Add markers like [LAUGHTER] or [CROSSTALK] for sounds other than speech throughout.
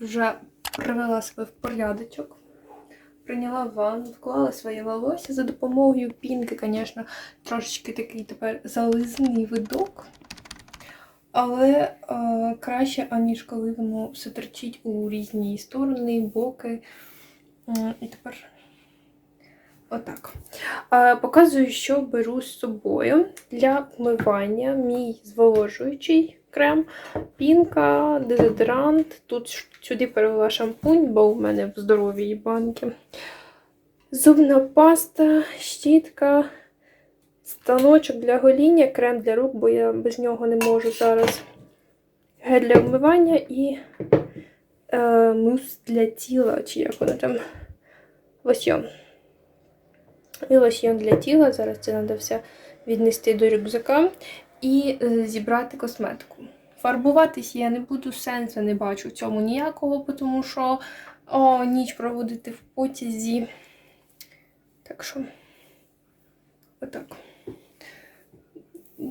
вже привела себе в порядочок. Прийняла ванну, вклала своє волосся за допомогою пінки, звісно, трошечки такий тепер зализаний видок. Але е, краще, аніж коли воно все торчить у різні сторони, боки. І тепер отак. Е, показую, що беру з собою для вмивання. Мій зволожуючий крем, пінка, дезодорант. Тут сюди перевела шампунь, бо у мене в здоровій банки. Зубна паста, щітка, станочок для гоління, крем для рук, бо я без нього не можу зараз. Гель для вмивання і е, мус для тіла, чи як воно там лосьйон. І лосьйон для тіла. Зараз це треба все віднести до рюкзака і е, зібрати косметику. Фарбуватись я не буду, сенсу не бачу в цьому ніякого, тому що о, ніч проводити в потязі. Так що, отак.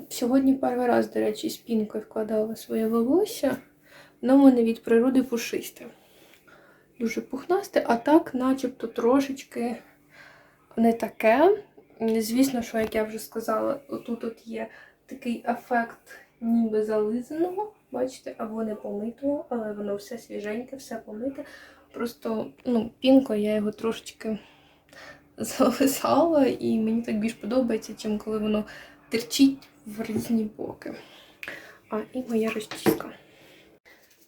Сьогодні перший раз, до речі, з пінкою вкладала своє волосся. Воно в мене від природи пушисте. Дуже пухнасте, а так, начебто, трошечки не таке. Звісно, що, як я вже сказала, отут от є такий ефект ніби зализаного, бачите, або не помитого, але воно все свіженьке, все помите. Просто ну, пінкою я його трошечки [LAUGHS] зализала, і мені так більш подобається, чим коли воно терчить в різні боки. А, і моя розчіска.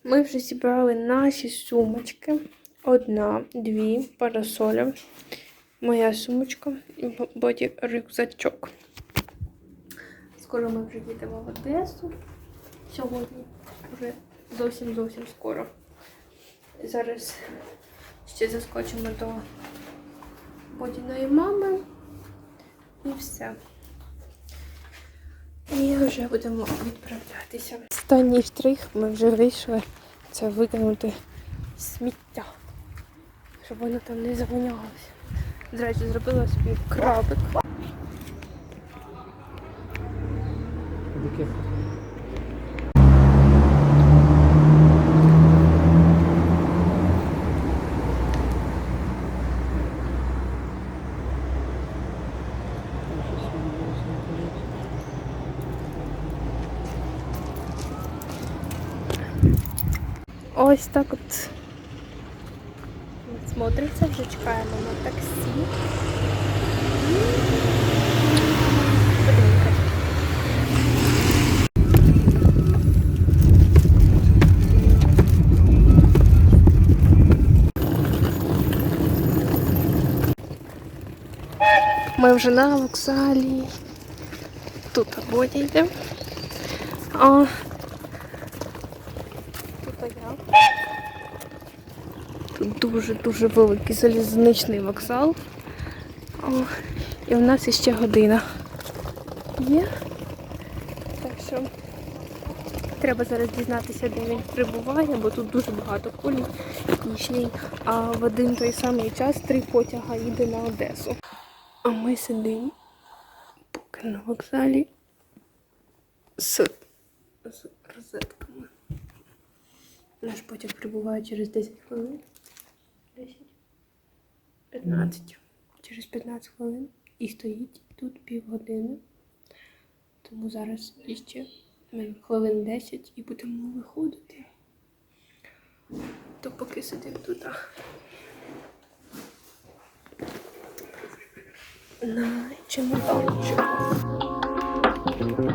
Ми вже зібрали наші сумочки. Одна, дві, парасоля, моя сумочка боді рюкзачок. Скоро ми вже їдемо в Одесу. Сьогодні вже зовсім зовсім скоро. Зараз ще заскочимо до Бодіної мами і все. І вже будемо відправлятися. Останній штрих ми вже вийшли. Це викинути сміття, щоб воно там не завонялося. До зробила собі крабик. Ось так от смотриться, вже чекаємо на таксі. Ми вже на вокзалі. Тут Бодя йде. А, тут я. Тут дуже-дуже великий залізничний вокзал. О, і у нас іще година. Є. Так що треба зараз дізнатися, де він прибуває, бо тут дуже багато колій і а в один той самий час три потяга їде на Одесу. А ми сидимо поки на вокзалі з, з розетками. Наш потяг прибуває через 10 хвилин. 10? 15. Через 15 хвилин. І стоїть тут півгодини. Тому зараз іще ну, хвилин 10 і будемо виходити. То поки сидимо тут. А. На чемоданчику. Ми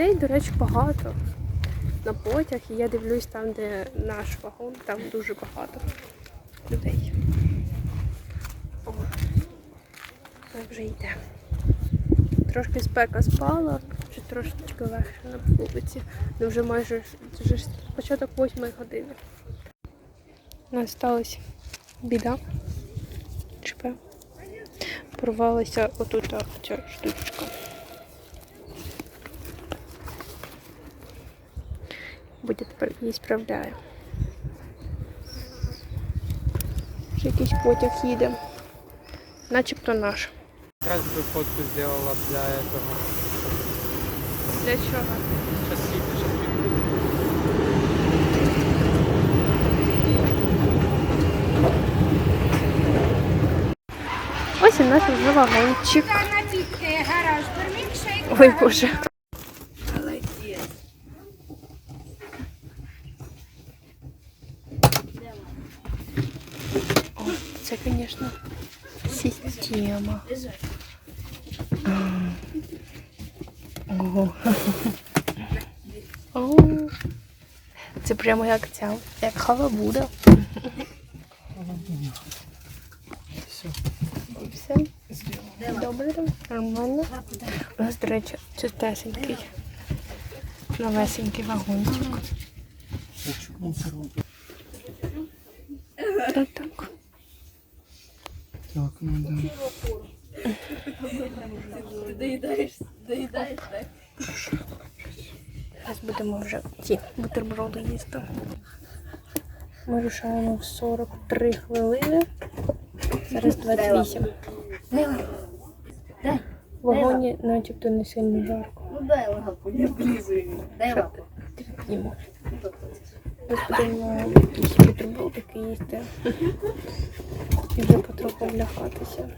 Людей, до речі, багато на потяг, і я дивлюсь там, де наш вагон, там дуже багато людей. О, ми вже йдемо. Трошки спека спала, вже трошечки легше на вулиці. Ну вже майже вже початок восьмої години. У нас сталася біда. ЧП. Порвалася отут ця штучка. Буде тепер її справляю. Вже якийсь потяг їде. Начебто наш. Якраз би фотку зробила для этого. Для чого? Сейчас їде, щас їде. Ось і наш вже вагончик. напитки гараж пермікшейк. Ой боже. О, це, звісно, система. Ого. Це прямо як ця, як халабуда. Все. Все. Добре, нормально. У нас, до речі, чистесенький. Новесенький вагончик. Та так. Так, ну да. Зараз будемо вже ті бутерброди їсти. Ми рушаємо в 43 хвилини. Зараз 28. В вагоні начебто не сильно жарко. Ну дай лапу, не облизуй. Дай лапу. Терпімо. Зараз будемо якісь бутербродики їсти. І потроху влягатися.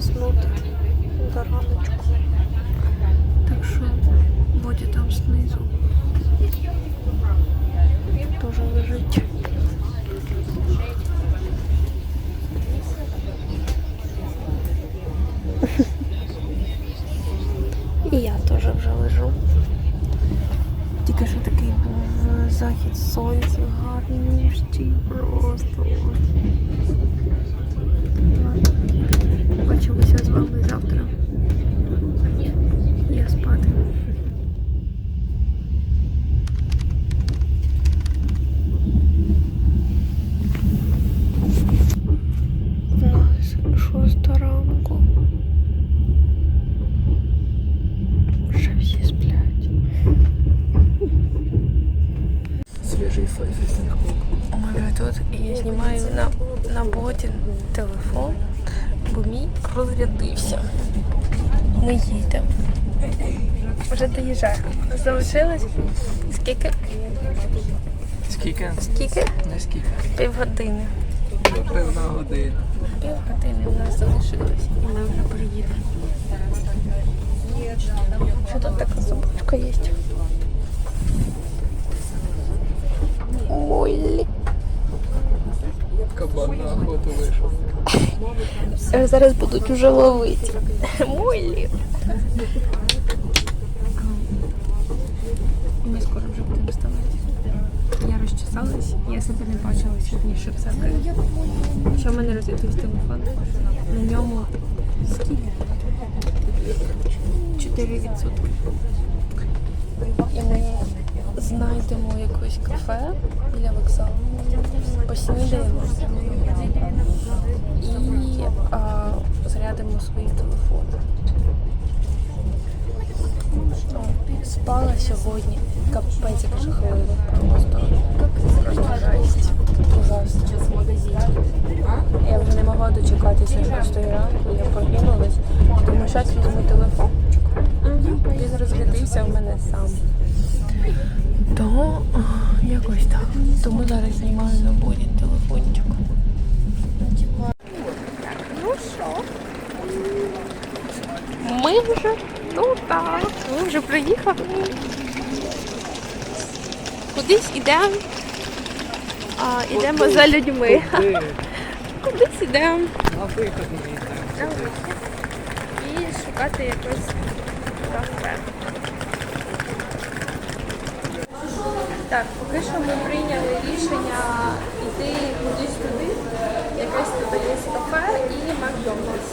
Заснути до раночку. Так що Бодя там знизу. Тоже лежить. І [LAUGHS] я теж вже лежу. Тільки що такий був захід сонця гарніший просто. Ладно. Бачимося з вами завтра. Я спати. У нас шоста ранку. Вже всі сплять. Свіжий фейс. Ми тут і я знімаю на, на боті телефон, бо мій розрядився. Ми їдемо. Вже доїжджаємо. Залишилось скільки? Скільки? Скільки? Не скільки. Півгодини. Певна година. Півгодини у нас залишилось. І ми вже приїдемо. Що тут така собачка є? Моллі. Кабан на охоту вийшов. Е, Зараз будуть уже ловити. Моллі. Ми скоро вже будемо вставати. Я розчесалась, я себе не бачила сьогодні, щоб закрити. Що в мене розрядився телефон? На ньому скільки? 4 відсотки. І ми знайдемо якесь кафе біля вокзалу, поснідаємо і а, зарядимо свої телефони. О, спала сьогодні. Капець, як же. Просто жесть. Ужасно. Я вже не могла дочекатися шостої ранку, я прогинулась. тому що візьму телефон. Він розглядився в мене сам. То якось так. Тому зараз знімаю на борі телефончик. Так, ну що? Ми вже тут, так, ми вже приїхали. Кудись йдемо. Йдемо за людьми. Кудись йдемо. І шукати якось Так, поки що ми прийняли рішення йти кудись туди. Якесь тут є кафе і Макдональдс.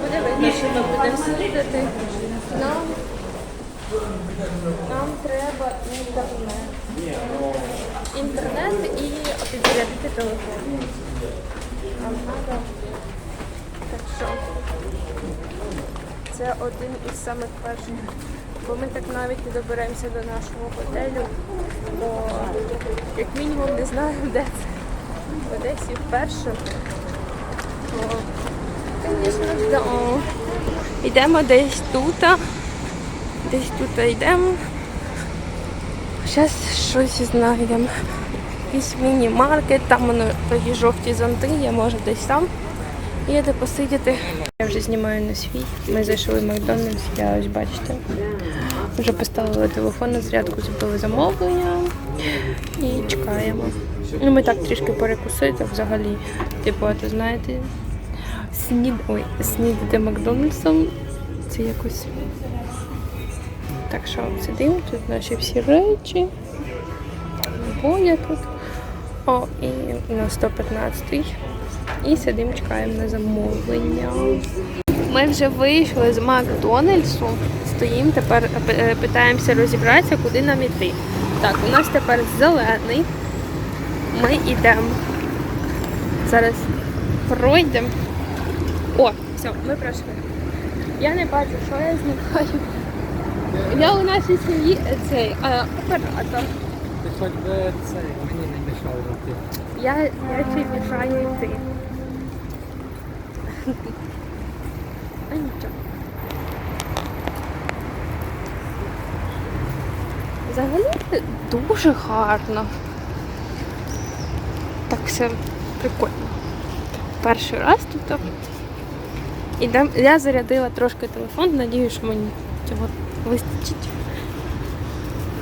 Буде видно, що ми будемо снідати. Нам, нам треба інтернет. Інтернет і підзарядити телефон. Нам треба. Так що. Це один із самих перших. Бо ми так навіть не доберемося до нашого готелю, бо як мінімум не знаємо, де це. В Одесі вперше. То, звісно да. Йдемо десь тут. Десь тут йдемо. Зараз щось знайдемо. Якийсь міні-маркет, там воно такі жовті зонти, є, може десь там. Є де посидіти. Я вже знімаю на свій. Ми зайшли в Макдональдс, я ось бачите. Вже поставили телефон на зарядку, зробили замовлення і чекаємо. Ну, ми так трішки перекусити взагалі. Типу, а то знаєте, снід... Ой, снідати Макдональдсом. Це якось. Так що сидимо, тут наші всі речі. Боля тут. О, і на 115-й. і сидимо, чекаємо на замовлення. Ми вже вийшли з Макдональдсу, стоїмо, тепер е, питаємося розібратися, куди нам іти. Так, у нас тепер зелений. Ми йдемо. Зараз пройдемо. О, все, ми пройшли. Я не бачу, що я знімаю. Я у нашій сім'ї е, цей е, оператор. Ти хоч би це мені не мішав йти. Я, ще мішаю йти. А нічого. Взагалі дуже гарно. Так все прикольно. Перший раз тут. Ідем. Я зарядила трошки телефон, надію, що мені цього вистачить.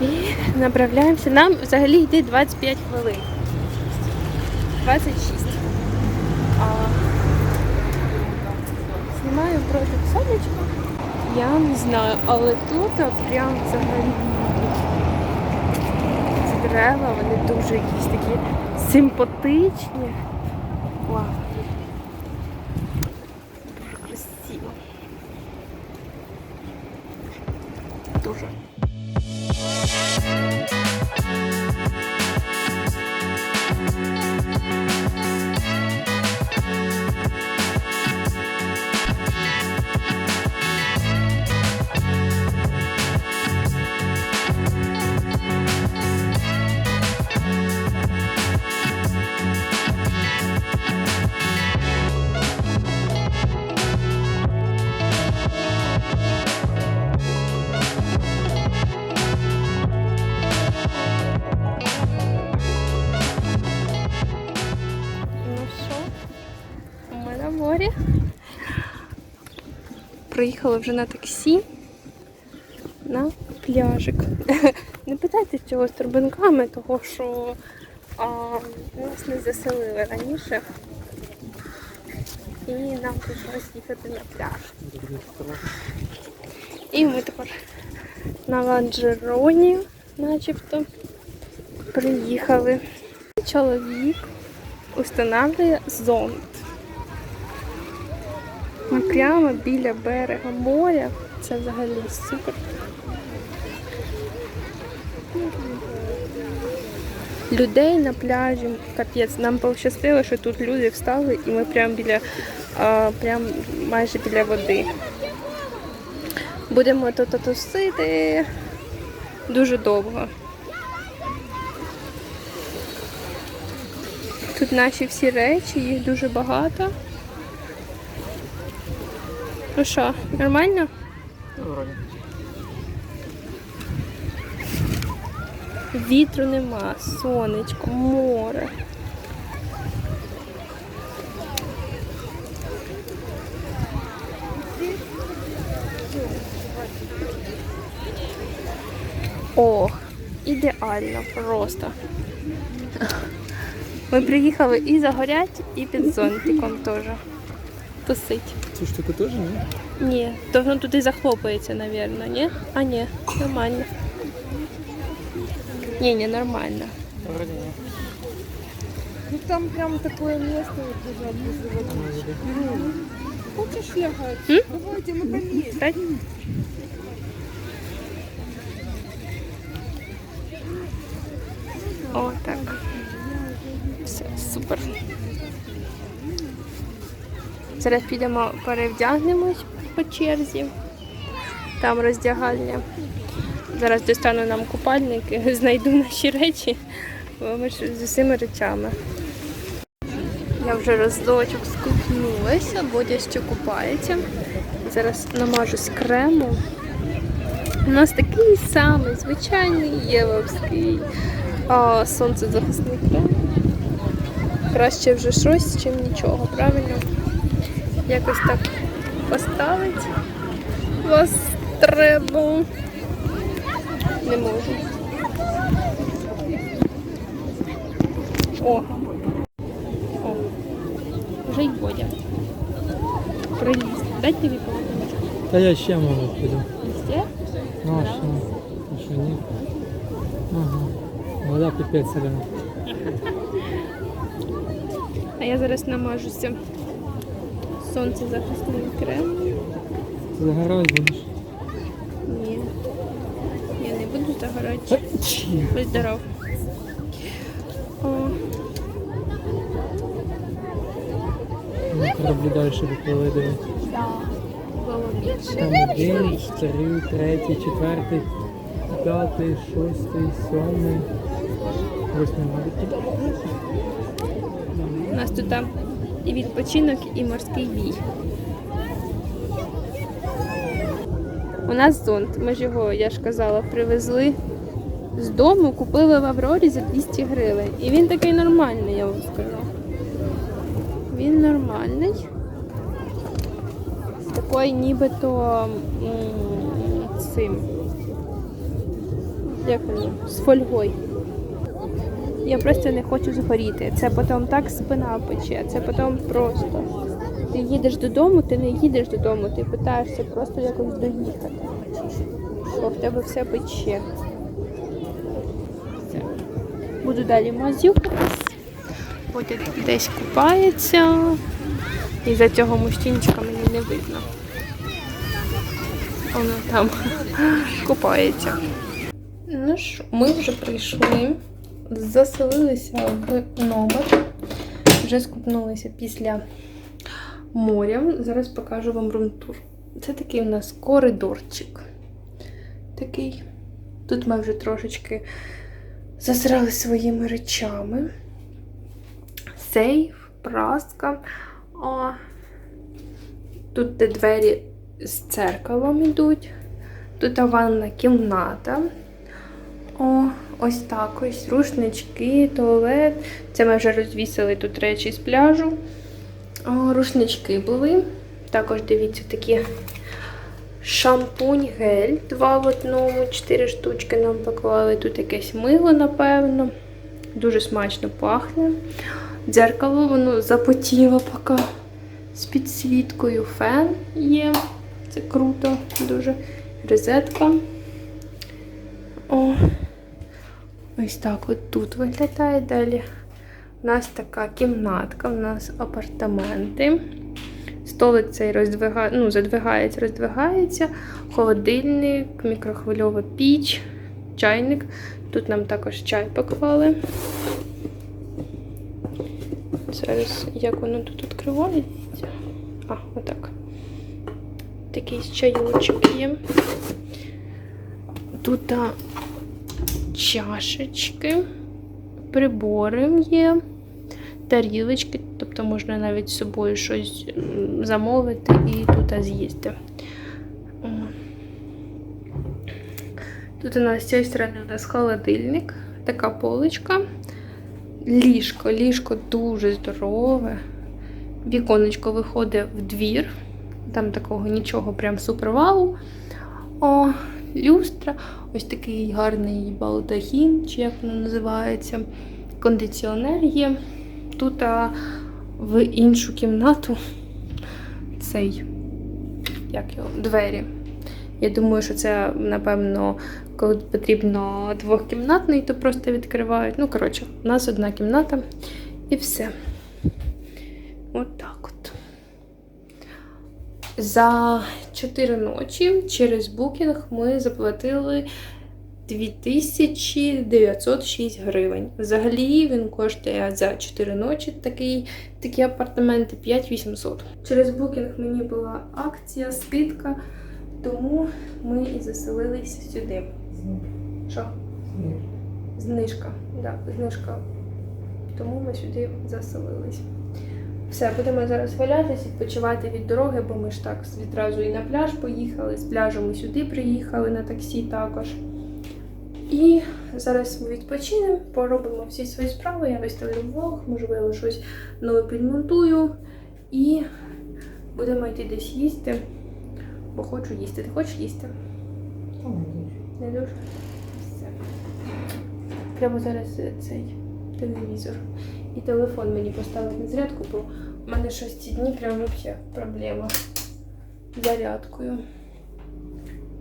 І направляємося. Нам взагалі йде 25 хвилин. 26. А, знімаю проти сонечка. Я не знаю, але тут прям взагалі ці дерева, вони дуже якісь такі симпатичні. Вау. Приїхали вже на таксі на пляжик. [LAUGHS] Не питайте чого з турбинками, того що а, нас не заселили раніше. І нам прийшлось їхати на пляж. І ми тепер на ланжероні, начебто, приїхали. Чоловік устанавлює зонт. Ми прямо біля берега моря. Це взагалі супер. Людей на пляжі, капець. Нам пощастило, що тут люди встали і ми прямо біля, а, прям майже біля води. Будемо тут тусити дуже довго. Тут наші всі речі, їх дуже багато. Ну що, нормально? Вроді. Вітру нема, сонечко, море. Ох, ідеально просто. Ми приїхали і загорять, і під зонтиком теж. Тусить. Цю штуку теж, ні? Ні, то воно туди захлопається, напевно, ні? А ні, нормально. Ні, ні, нормально. Вроді ні. Ну там прям такое место вот лежат возле воды. Хочешь ехать? М? Давайте, мы поедем. Так? О, так. Все, супер. Зараз підемо перевдягнемось по черзі. Там роздягальня. Зараз достану нам купальники, [LAUGHS] знайду наші речі. Ми ж з усіма речами. Я вже роздочок скупнулася, Бодя ще купається. Зараз намажусь кремом. У нас такий самий звичайний євовський а, сонцезахисний крем. Краще вже щось, чим нічого, правильно? Якось так поставить вас треба. Не можу. О, о, вже й Бодя. Приліз. Дайте тобі полотенечко. Та я ще можу піду. Везде? Ну, а що? А що ні? Ага. Вода піпець соляна. А я зараз намажуся сонцезахисним кремом. Ти загорать будеш? Ні. Я не буду загорати. Будь здоров. О, кораблі далі диви. Там один, три, третій, четвертий, п'ятий, шостий, сьомий, восьмий. У нас тут там і відпочинок, і морський бій. У нас зонт. Ми ж його, я ж казала, привезли з дому, купили в Аврорі за 200 гривень. І він такий нормальний, я вам скажу. Він нормальний. З такою нібито цим. Як воно? З фольгою. Я просто не хочу згоріти. Це потім так спина пече, це потім просто. Ти їдеш додому, ти не їдеш додому, ти питаєшся просто якось доїхати. Бо в тебе все пече. Буду далі мазюкатись. Потім десь купається. І за цього мужчинчика мені не видно. Воно там [LAUGHS] купається. Ну що, ми вже прийшли, заселилися в номер, вже скупнулися після моря. Зараз покажу вам румтур. Це такий у нас коридорчик. Такий. Тут ми вже трошечки засрали своїми речами. Сейф, праска. О, тут де двері з церквом йдуть. Тут ванна кімната. О, ось так ось. Рушнички, туалет. Це ми вже розвісили тут речі з пляжу. О, рушнички були. Також дивіться такі шампунь, гель. Два в одному, чотири штучки нам поклали. Тут якесь мило, напевно. Дуже смачно пахне. Дзеркало, воно запотіло поки з підсвіткою. Фен є. Це круто, дуже. Розетка. О, ось так от тут виглядає далі. У нас така кімнатка, у нас апартаменти. Столик цей роздвига... ну, задвигається, роздвигається, холодильник, мікрохвильова піч, чайник. Тут нам також чай поклали. Зараз як воно тут відкривається. А, отак. Такий чайочок є. Тут чашечки, прибори є, тарілочки, тобто можна навіть з собою щось замовити і тут з'їсти. Тут у нас з цієї сторони у нас холодильник, така поличка. Ліжко. Ліжко дуже здорове. Віконечко виходить в двір. Там такого нічого прям супер вау. О, люстра. Ось такий гарний балдахін, чи як воно називається. Кондиціонер є. Тут а, в іншу кімнату цей, як його, двері. Я думаю, що це, напевно, коли потрібно двохкімнатний, то просто відкривають. Ну, коротше, у нас одна кімната і все. От так. За 4 ночі через букінг ми заплатили 2906 гривень. Взагалі він коштує за 4 ночі такий, такі апартаменти 5800. Через букінг мені була акція, скидка, тому ми і заселилися сюди. Що? Знижка. Да, знижка. Тому ми сюди заселились. Все, будемо зараз валятися, відпочивати від дороги, бо ми ж так відразу і на пляж поїхали. З пляжу ми сюди приїхали на таксі також. І зараз ми відпочинемо, поробимо всі свої справи. Я виставлю влог, можливо, щось нове підмонтую. І будемо йти десь їсти, бо хочу їсти. Ти хочеш їсти? Не дуже? Все. Треба зараз е, цей телевізор. І телефон мені поставити на зарядку, бо в мене щось ці дні прям взагалі проблема з зарядкою.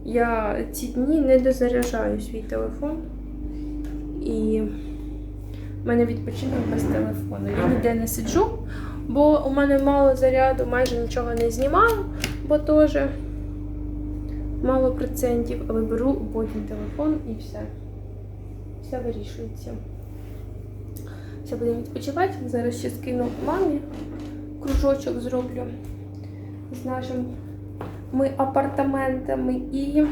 Я ці дні не дозаряджаю свій телефон. І в мене відпочинок без телефону. Я ніде не сиджу, бо у мене мало заряду, майже нічого не знімаю, бо теж мало процентів, але беру потім телефон і все. Все вирішується. Все будемо відпочивати. Зараз ще скину мамі кружочок зроблю з нашими апартаментами і,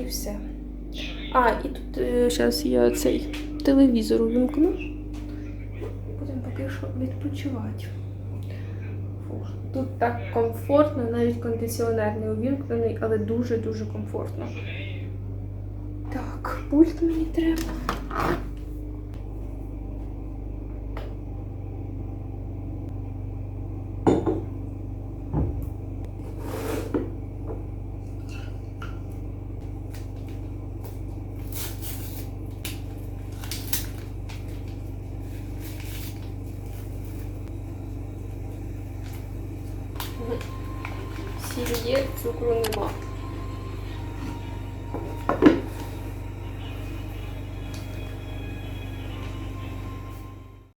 і все. А, і тут зараз я цей телевізор увімкну. Будемо поки що відпочивати. Тут так комфортно, навіть кондиціонер не увімкнений, але дуже-дуже комфортно. Так, пульт мені треба.